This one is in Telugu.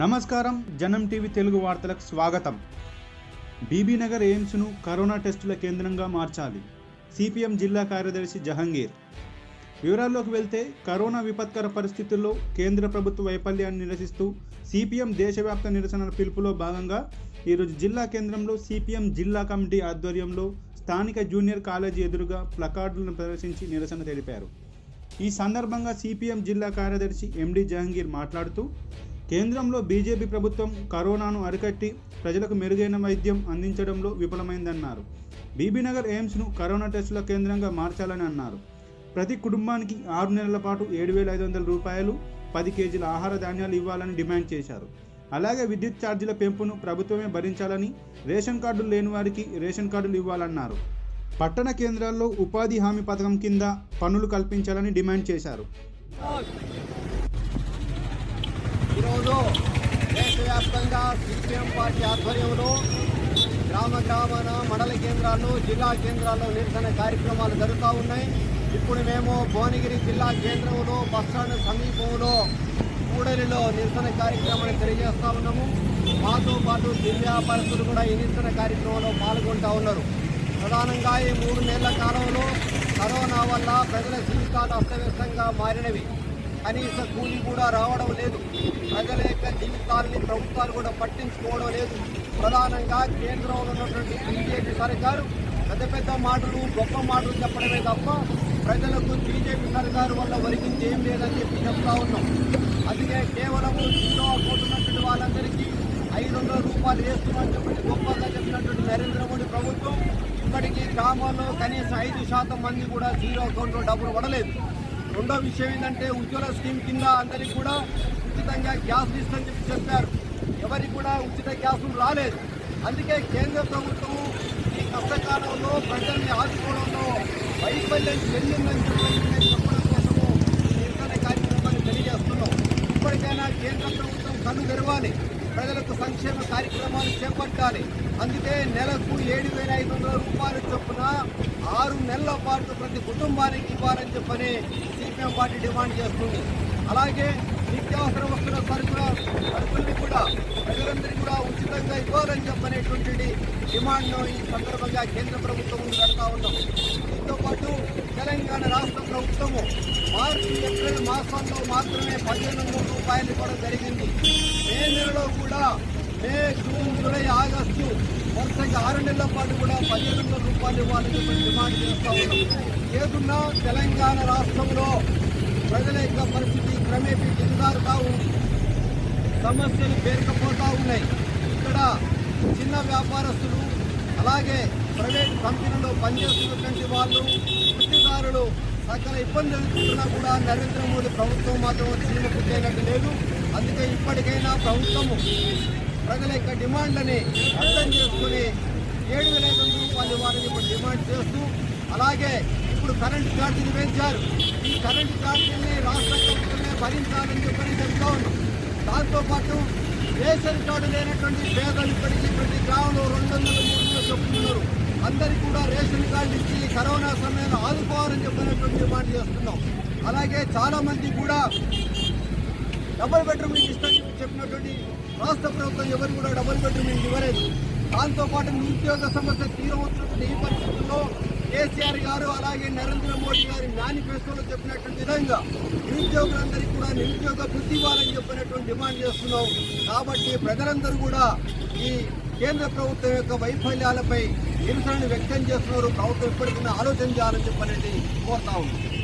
నమస్కారం జనం టీవీ తెలుగు వార్తలకు స్వాగతం. బీబీనగర్ ఎయిమ్స్ను కరోనా టెస్టుల కేంద్రంగా మార్చాలి. సిపిఎం జిల్లా కార్యదర్శి జహంగీర్. వివరాల్లోకి వెళ్తే కరోనా విపత్కర పరిస్థితుల్లో కేంద్ర ప్రభుత్వ వైఫల్యాన్ని నిరసిస్తూ సిపిఎం దేశవ్యాప్త నిరసనల పిలుపులో భాగంగా ఈరోజు జిల్లా కేంద్రంలో సిపిఎం జిల్లా కమిటీ ఆధ్వర్యంలో స్థానిక జూనియర్ కాలేజీ ఎదురుగా ప్లకార్డులను ప్రదర్శించి నిరసన తెలిపారు. ఈ సందర్భంగా సిపిఎం జిల్లా కార్యదర్శి ఎండి జహంగీర్ మాట్లాడుతూ కేంద్రంలో బీజేపీ ప్రభుత్వం కరోనాను అరికట్టి ప్రజలకు మెరుగైన వైద్యం అందించడంలో విఫలమైందన్నారు. బీబీనగర్ ఎయిమ్స్ను కరోనా టెస్టుల కేంద్రంగా మార్చాలని అన్నారు. ప్రతి కుటుంబానికి ఆరు నెలల పాటు ఏడు వేల ఐదు వందల రూపాయలు పది కేజీల ఆహార ధాన్యాలు ఇవ్వాలని డిమాండ్ చేశారు. అలాగే విద్యుత్ ఛార్జీల పెంపును ప్రభుత్వమే భరించాలని రేషన్ కార్డులు లేని వారికి రేషన్ కార్డులు ఇవ్వాలన్నారు. పట్టణ కేంద్రాల్లో ఉపాధి హామీ పథకం కింద పనులు కల్పించాలని డిమాండ్ చేశారు. ఈరోజు దేశవ్యాప్తంగా సిపిఎం పార్టీ ఆధ్వర్యంలో గ్రామ గ్రామాన మండల కేంద్రాల్లో జిల్లా కేంద్రాల్లో నిరసన కార్యక్రమాలు జరుగుతూ ఉన్నాయి. ఇప్పుడు మేము భువనగిరి జిల్లా కేంద్రంలో బస్టాండ్ సమీపంలో కూడలిలో నిరసన కార్యక్రమాన్ని తెలియజేస్తా ఉన్నాము. మాతో పాటు దివ్యాపారస్తులు కూడా ఈ నిరసన కార్యక్రమంలో పాల్గొంటూ ఉన్నారు. ప్రధానంగా ఈ మూడు నెలల కాలంలో కరోనా వల్ల ప్రజల జీవితాలు అస్తవ్యస్తంగా మారినవి. కనీస కూలి కూడా రావడం లేదు. ప్రజల యొక్క జీవితాలని ప్రభుత్వాలు కూడా పట్టించుకోవడం లేదు. ప్రధానంగా కేంద్రంలో ఉన్నటువంటి బీజేపీ సర్కారు పెద్ద పెద్ద మాటలు గొప్ప మాటలు చెప్పడమే తప్ప ప్రజలకు బీజేపీ సర్కారు వల్ల ఒరిగింది ఏం లేదని చెప్పి చెప్తా ఉన్నాం. అందుకే కేవలం జీరో అకౌంట్ ఉన్నటువంటి వాళ్ళందరికీ ఐదు వందల రూపాయలు వేస్తున్నామని చెప్పి గొప్పగా చెప్పినటువంటి నరేంద్ర మోడీ ప్రభుత్వం ఇప్పటికీ గ్రామాల్లో కనీసం ఐదు శాతం మంది కూడా జీరో అకౌంట్లో డబ్బులు పడలేదు. రెండో విషయం ఏంటంటే ఉజ్వల స్కీమ్ కింద అందరికి కూడా ఉచితంగా గ్యాస్ ఇస్తుందని చెప్పి చెప్పారు. ఎవరికి కూడా ఉచిత గ్యాస్ రాలేదు. అందుకే కేంద్ర ప్రభుత్వం ఈ కష్టకాలంలో ప్రజల్ని ఆదుకోవడంలో వైఫల్యం చెందిందని చెప్పి మేము చెప్పడం కోసము నిరసన కార్యక్రమాన్ని తెలియజేస్తున్నాం. ఇప్పటికైనా కేంద్ర ప్రభుత్వం కన్ను తెరవాలి. ప్రజలకు సంక్షేమ కార్యక్రమాలు చేపట్టాలి. అందుకే నెలకు ఏడు వేల ఐదు వందల రూపాయల చొప్పున ఆరు నెలల పాటు ప్రతి కుటుంబానికి ఇవ్వాలని చెప్పని సిపిఎం పార్టీ డిమాండ్ చేస్తుంది. అలాగే నిత్యావసర వస్తువుల సరుకుల సరుకుల్ని కూడా ప్రజలందరికీ కూడా ఉచితంగా ఇవ్వాలని చెప్పనేటువంటి డిమాండ్ను ఈ సందర్భంగా కేంద్ర ప్రభుత్వం ముందు పెడతా ఉన్నాం. దీంతో పాటు తెలంగాణ రాష్ట్ర ప్రభుత్వము మార్చి ఏప్రిల్ మాసంలో మాత్రమే పదిహేను రూపాయలు కూడా జరిగింది. మే నెలలో కూడా మే జూన్ జూలై ఆగస్టు వరుసగా ఆరు నెలల పాటు కూడా పదిహేను వందల రూపాయలు ఇవ్వాలని చెప్పి డిమాండ్ చేస్తా ఉన్నాం. ఏదున్నా తెలంగాణ రాష్ట్రంలో ప్రజల యొక్క పరిస్థితి క్రమేపీ దిగజారుతా ఉంది సమస్యలు పేరుకపోతా ఉన్నాయి. ఇక్కడ చిన్న వ్యాపారస్తులు అలాగే ప్రైవేట్ కంపెనీలో పనిచేస్తున్నటువంటి వాళ్ళు వృత్తిదారులు సకల ఇబ్బందులు ఎదుర్కొంటున్నా కూడా నరేంద్ర మోదీ ప్రభుత్వం మాత్రం చీమ పుట్టేనట్టు లేదు. అందుకే ఇప్పటికైనా ప్రభుత్వము ప్రజల యొక్క డిమాండ్లని అర్థం చేసుకుని ఏడు వేల ఐదు వందల రూపాయలు వారిని ఇప్పుడు డిమాండ్ చేస్తూ అలాగే ఇప్పుడు కరెంటు ఛార్జీలు పెంచారు. ఈ కరెంటు ఛార్జీల్ని రాష్ట్ర ప్రభుత్వమే భరించాలని చెప్పని చెప్తా ఉన్నాం దాంతోపాటు రేషన్ కార్డు లేనటువంటి పేదలు ఇప్పటికీ ప్రతి గ్రామంలో రెండు వందల మూడు వందలు చెప్తున్నారు అందరికీ కూడా రేషన్ కార్డు ఇచ్చి కరోనా సమయంలో ఆదుకోవాలని చెప్పినటువంటి డిమాండ్ చేస్తున్నాం. అలాగే చాలామంది కూడా డబుల్ బెడ్రూమ్ ఇంటి ఇష్టం చెప్పినటువంటి రాష్ట్ర ప్రభుత్వం ఎవరు కూడా డబుల్ బెడ్రూమ్ ఇంటి ఇవ్వలేదు. దాంతోపాటు నిరుద్యోగ సమస్య తీరవచ్చినటువంటి ఈ పరిస్థితుల్లో కేసీఆర్ గారు అలాగే నరేంద్ర మోడీ గారి మేనిఫెస్టోలో చెప్పినటువంటి విధంగా నిరుద్యోగులందరికీ కూడా నిరుద్యోగ వృద్ధి ఇవ్వాలని చెప్పినటువంటి డిమాండ్ చేస్తున్నాం. కాబట్టి ప్రజలందరూ కూడా ఈ కేంద్ర ప్రభుత్వం యొక్క వైఫల్యాలపై నిరసనను వ్యక్తం చేస్తున్నారు. ప్రభుత్వం ఇప్పటికైనా ఆలోచన చేయాలని చెప్పనేది కోరుతా ఉంది